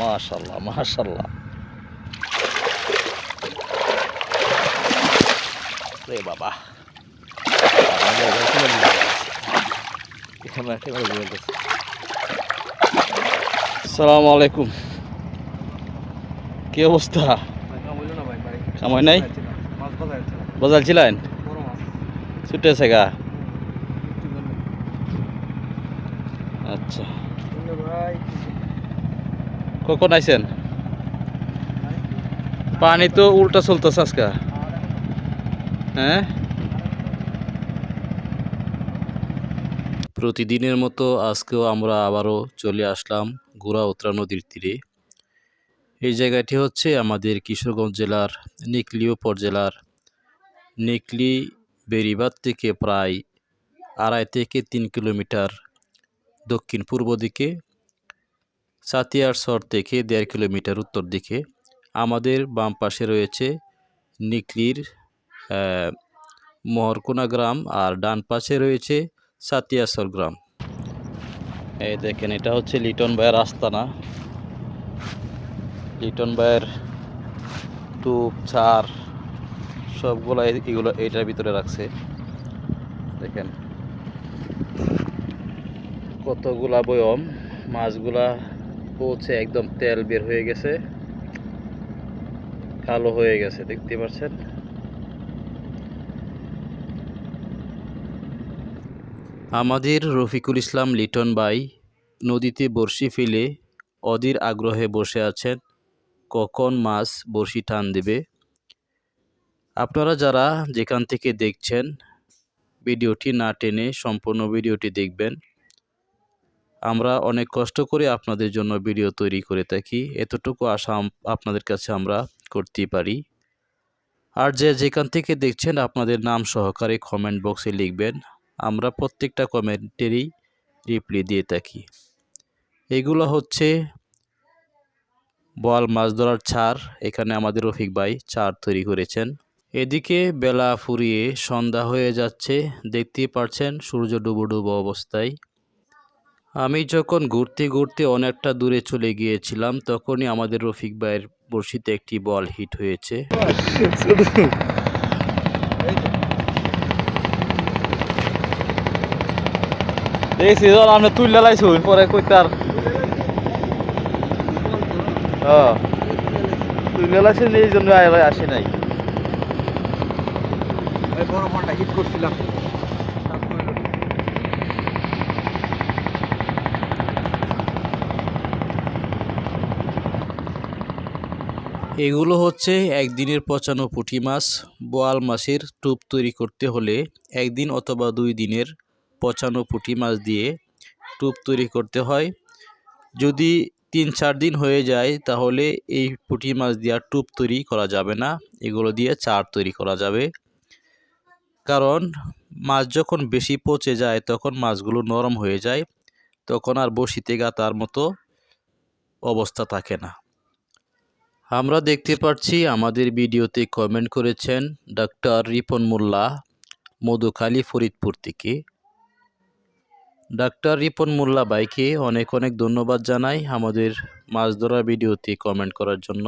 মাশাল্লাহ মাশাল্লাহ রে বাবা। সালামু আলাইকুম। কি অবস্থা? কামাই নাই? বাজার ছিলেন? ছুটে আছে গা। আচ্ছা। কখন আইছেন? পানি তো উল্টা চলতেছে আজকে। হ্যাঁ? প্রতিদিনের মতো আজকেও আমরা আবারও চলে আসলাম গোড়া উত্তরা নদীর তীরে। এই জায়গাটি হচ্ছে আমাদের কিশোরগঞ্জ জেলার নিকলি উপজেলার নিকলি বেরিবাদ থেকে প্রায় আড়াই থেকে তিন কিলোমিটার দক্ষিণ পূর্ব দিকে সাতিয়ার সর থেকে দেড় কিলোমিটার উত্তর দিকে। আমাদের বাম পাশে রয়েছে নিকলির মহরকোনা গ্রাম আর ডান পাশে রয়েছে সাতিয়াসর গ্রাম। এই দেখেন, এটা হচ্ছে লিটন ভাইয়ের আস্তানা। লিটন ভাইয়ের টুপ চার সবগুলো এগুলো এইটার ভিতরে রাখছে। দেখেন, কতগুলা বয়ম, মাছগুলা পৌঁছে একদম তেল বের হয়ে গেছে। কালো হয়ে গেছে, দেখতে পাচ্ছেন? আমাদের রফিকুল ইসলাম লিটন ভাই নদীতে বড়শি ফেলে অধীর আগ্রহে বসে আছেন, কখন মাছ বড়শি টান দেবে? আপনারা যারা যেখান থেকে দেখছেন, ভিডিওটি না টেনে সম্পূর্ণ ভিডিওটি দেখবেন। আমরা অনেক কষ্ট করে আপনাদের জন্য ভিডিও তৈরি করে থাকি। এতটুকু আশা আপনাদের কাছে আমরা করতেই পারি। আর যে যেখান থেকে দেখছেন আপনাদের নাম সহকারে কমেন্ট বক্সে লিখবেন। আমরা প্রত্যেকটা কমেন্টেরই রিপ্লাই দিয়ে থাকি। এগুলো হচ্ছে বল মাছ ধরার ছাড়। এখানে আমাদের রফিক ভাই চার তৈরি করেছেন। এদিকে বেলা ফুরিয়ে সন্ধ্যা হয়ে যাচ্ছে। দেখতেই পারছেন সূর্য ডুবো ডুবো অবস্থায়। আমি যখন ঘুরতে ঘুরতে অনেকটা দূরে চলে গিয়েছিলাম তখনই আমাদের রফিক ভাইয়ের বড়শিতে একটি বল হিট হয়েছে। দেখছি যখন আপনি তুললে লাইছুন পরে কইতার হ্যাঁ। তুললে লাইছেন এই জন্য আয়- আসে নাই। বড় ফোনটা হিট করছিলাম। এগুলো হচ্ছে একদিনের পচানো পুঁটি মাছ, বোয়াল মাছের টুপ তৈরি করতে হলে একদিন অথবা দুই দিনের পচানো পুঁটি মাছ দিয়ে টুপ তৈরি করতে হয়। যদি তিন চার দিন হয়ে যায়, তাহলে এই পুঁটি মাছ দিয়ে টুপ তৈরি করা যাবে না। এগুলো দিয়ে চার তৈরি করা যাবে। কারণ মাছ যখন বেশি পচে যায়, তখন মাছগুলো নরম হয়ে যায়, তখন আর বসিতে গাতার মতো অবস্থা থাকে না। আমরা দেখতে পাচ্ছি আমাদের ভিডিওতে কমেন্ট করেছেন ডাক্তার রিপন মোল্লা মধুখালী ফরিদপুর থেকে। ডাক্তার রিপন মোল্লা ভাইকে অনেক অনেক ধন্যবাদ জানাই আমাদের মাছ ধরা ভিডিওতে কমেন্ট করার জন্য।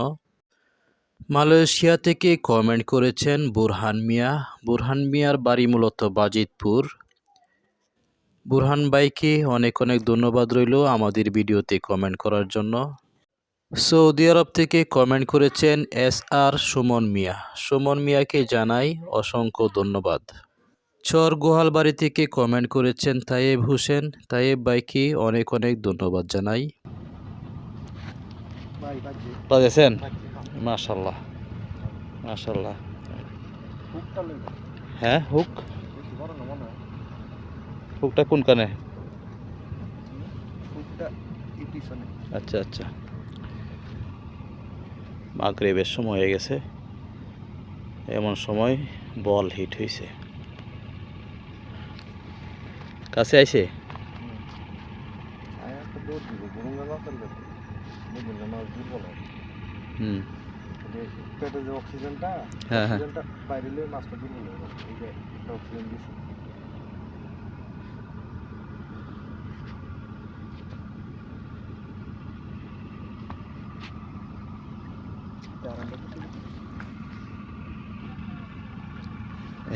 মালয়েশিয়া থেকে কমেন্ট করেছেন বুরহান মিয়া। বুরহান মিয়ার বাড়ি মূলত বাজিতপুর। বুরহান ভাইকে অনেক অনেক ধন্যবাদ রইল আমাদের ভিডিওতে কমেন্ট করার জন্য। সৌদি আরব থেকে কমেন্ট করেছেন এস আর সুমন মিয়া। সুমন মিয়াকে জানাই অসংখ্য ধন্যবাদ। চর গোহালবাড়ি থেকে কমেন্ট করেছেন তায়েব হোসেন। তায়েব ভাইকে অনেক অনেক ধন্যবাদ জানাই। ভাই বাজে পাইছেন মাশাল্লাহ মাশাল্লাহ হ্যাঁ হুক। হুকটা কোন কানে? আচ্ছা আচ্ছা। মাগরেবের সময় হয়ে গেছে। এমন সময় বল হিট হয়েছে কাছে আইছে? হুম। পেটে যে অক্সিজেনটা হ্যাঁ, হ্যাঁ। অক্সিজেনটা বাইরে মাছটা দুর্বল হয়ে যাবে অক্সিজেন দিছি।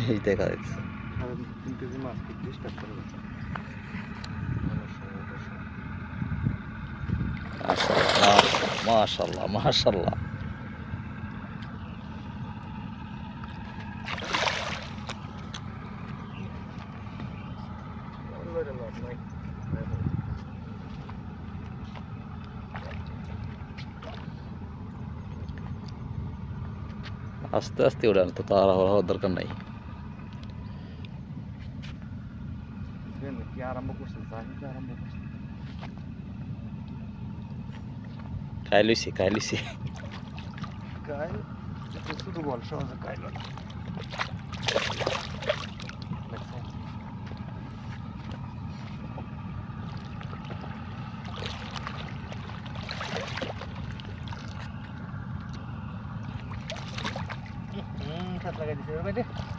এই দেখা যাচ্ছে সাড়ে তিন কেজি মাছ খুব ডিস্টার্ব করে গেছে মাশাল্লাহ মাশাল্লাহ আস্তে আস্তে উড়ান তো তাড়াহুড়া হওয়ার দরকার নাই। খাই লইছি খাই লইছি শুধু বল সহজে গাইল না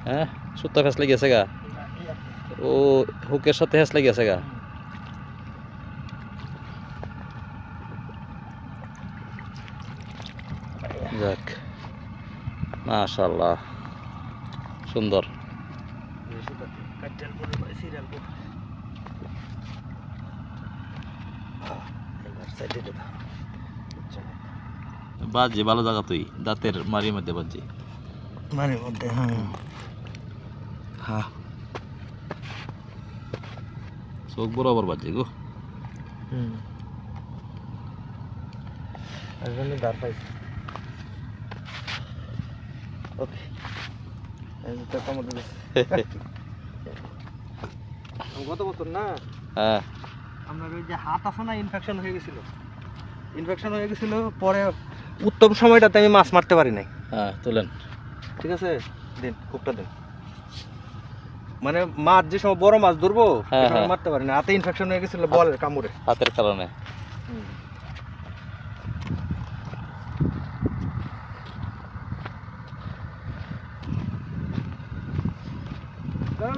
হ্যাঁ সুতো ফেস লেগেছে গা। ও, হুকের সাথে হেস লেগেছে গা। যাক মাশাল্লাহ সুন্দর। বাজে, ভালো জায়গা তুই, দাঁতের মারির মধ্যে বাজে। মারির মধ্যে হ্যাঁ। হ্যাঁ। চোখ বরাবর বাজে গো। হুম। একজন দাঁড় পাইছে। ওকে। এই তো কমতে গত বছর না? হ্যাঁ। আপনার ওই যে হাত আছে না ইনফেকশন হয়ে গেছিল? ইনফেকশন হয়ে গেছিল পরে উত্তম সময়টাতে আমি মাছ মারতে পারি নাই। হ্যাঁ তোলেন। ঠিক আছে? দিন কুপটা দিন। মানে মাছ যে সময় বড় মাছ ধরবো হ্যাঁ, হ্যাঁ। মারতে পারি না। হাতে ইনফেকশন হয়ে গেছিল বলের কামড়ে। হাতের কারণে।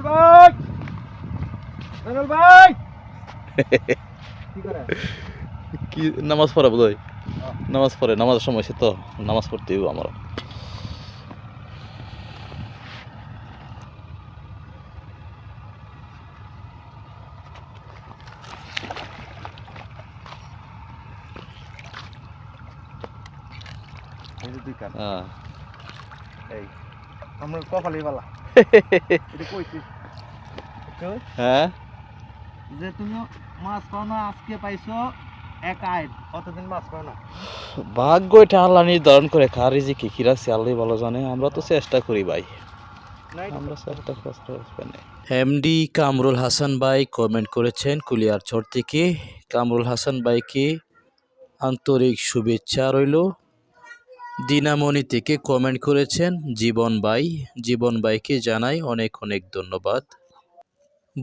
ভাই! ভাই! কি নামাজ পড়ে বোধ নামাজ পড়ে নামাজের সময় সে তো নামাজ পড়তে হইব আমার এই যে হ্যাঁ এই বালা। এটা কইছি। হ্যাঁ? যে তুমি মাছ পাও না আজকে পাইছো এক আইড কতদিন মাছ পাও না। ভাগ্য এটা আল্লাহ নির্ধারণ করে কার রিজিকে কি রাখছে আল্লাহ ভালো জানে। আমরা তো চেষ্টা করি ভাই। আমরা চেষ্টা পাই এমডি কামরুল হাসান ভাই কমেন্ট করেছেন কুলিয়ারচর থেকে। কামরুল হাসান ভাইকে আন্তরিক শুভেচ্ছা রইল। দিনামণি থেকে কমেন্ট করেছেন, জীবন ভাই জীবন ভাইকে জানাই অনেক অনেক ধন্যবাদ।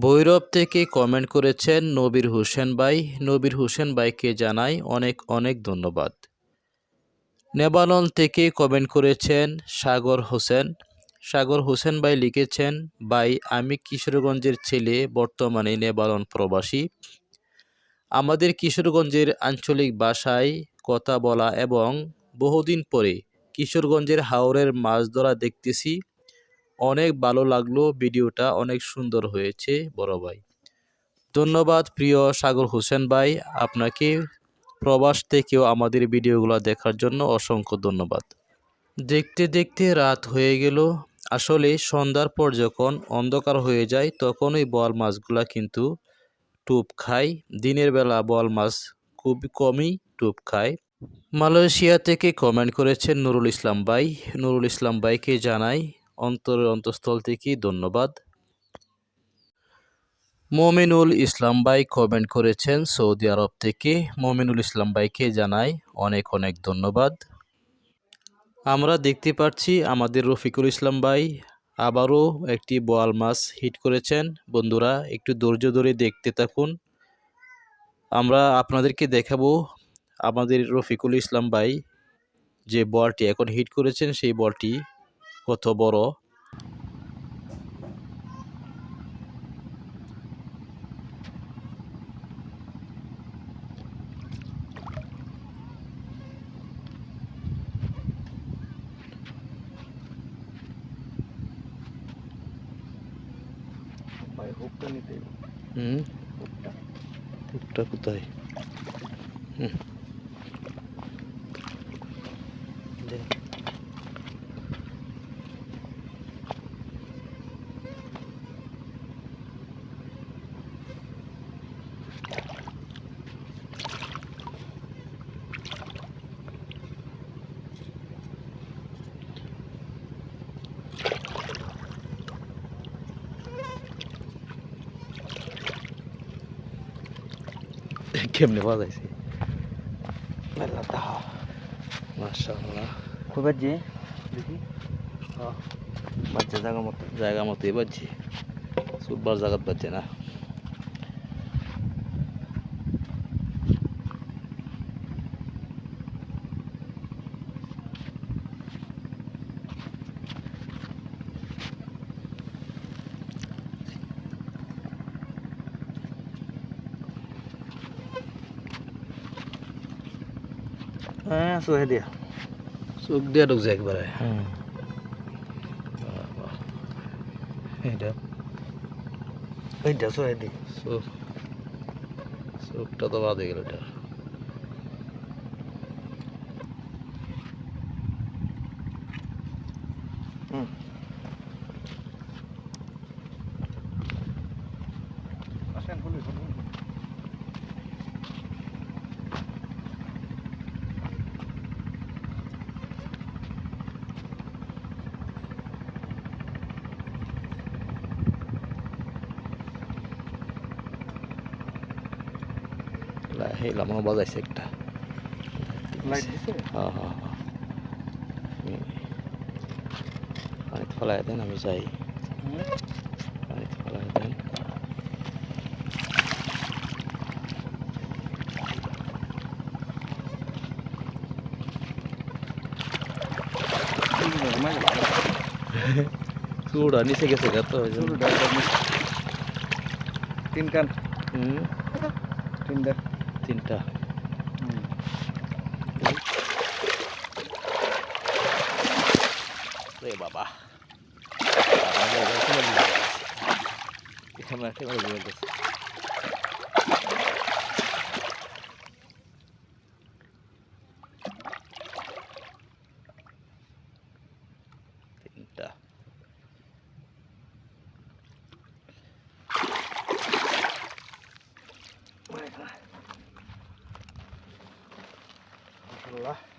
ভৈরব থেকে কমেন্ট করেছেন, নবীর হোসেন ভাই নবীর হোসেন ভাইকে জানাই অনেক অনেক ধন্যবাদ। নেবালন থেকে কমেন্ট করেছেন, সাগর হোসেন। সাগর হোসেন ভাই লিখেছেন ভাই আমি কিশোরগঞ্জের ছেলে, বর্তমানে নেবালন প্রবাসী। আমাদের কিশোরগঞ্জের আঞ্চলিক ভাষায় কথা বলা এবং বহুদিন পরে কিশোরগঞ্জের হাওরের মাছ ধরা দেখতেছি। অনেক ভালো লাগল ভিডিওটা, অনেক সুন্দর হয়েছে, বড় ভাই। ধন্যবাদ প্রিয় সাগর হোসেন ভাই, আপনাকে প্রবাস থেকেও আমাদের ভিডিওগুলো দেখার জন্য অসংখ্য ধন্যবাদ। দেখতে দেখতে রাত হয়ে গেল। আসলে সন্ধ্যার পর যখন অন্ধকার হয়ে যায় তখন ওই বোয়াল মাছগুলা কিন্তু টুপ খায়। দিনের বেলা বোয়াল মাছ খুব কমই টুপ খায়। মালয়েশিয়া থেকে কমেন্ট করেছেন নুরুল ইসলাম ভাই। নুরুল ইসলাম ভাইকে জানাই অন্তরের অন্তঃস্থল থেকে ধন্যবাদ। মোমিনুল ইসলাম ভাই কমেন্ট করেছেন সৌদি আরব থেকে। মোমিনুল ইসলাম ভাইকে জানাই অনেক অনেক ধন্যবাদ। আমরা দেখতে পাচ্ছি আমাদের রফিকুল ইসলাম ভাই আবারও একটি বোয়াল মাছ হিট করেছেন। বন্ধুরা, একটু ধৈর্য ধরে দেখতে থাকুন। আমরা আপনাদেরকে দেখাবো আমাদের রফিকুল ইসলাম ভাই যে বলটি এখন হিট করেছেন সেই বলটি কত বড়? হুম। হুকটা কোথায়? হুম। দে কেমনে বাজাইছে মেলা তাহা মাশাআল্লাহ কই বাজছে দেখি। হ্যাঁ বাজছে জায়গা মতো জায়গা মতোই বাজছে। সুরবার জায়গাত বাজছে না। হ্যাঁ সোহে দিয়া চোখ দিয়ে ঢুকছে একবারে। এটা এইটা। সোহে দি চোখ। চোখটা তো বাদে গেল এটা। হুম। আসেন বলি বলুন। এই লামানো বাজাইছে একটা লাইট দিছে? হ্যাঁ হ্যাঁ হ্যাঁ। পানিতে ফেলাই দেন আমি যাই। পানিতে ফেলাই দেন। চুড়া নিচে গেছে গা তো ওই জন্য। তিন কান। হুম। তিন দেখ। তিনটা রে বাবা এখানে একেবারে বুঝে গেছে তিনটা الله.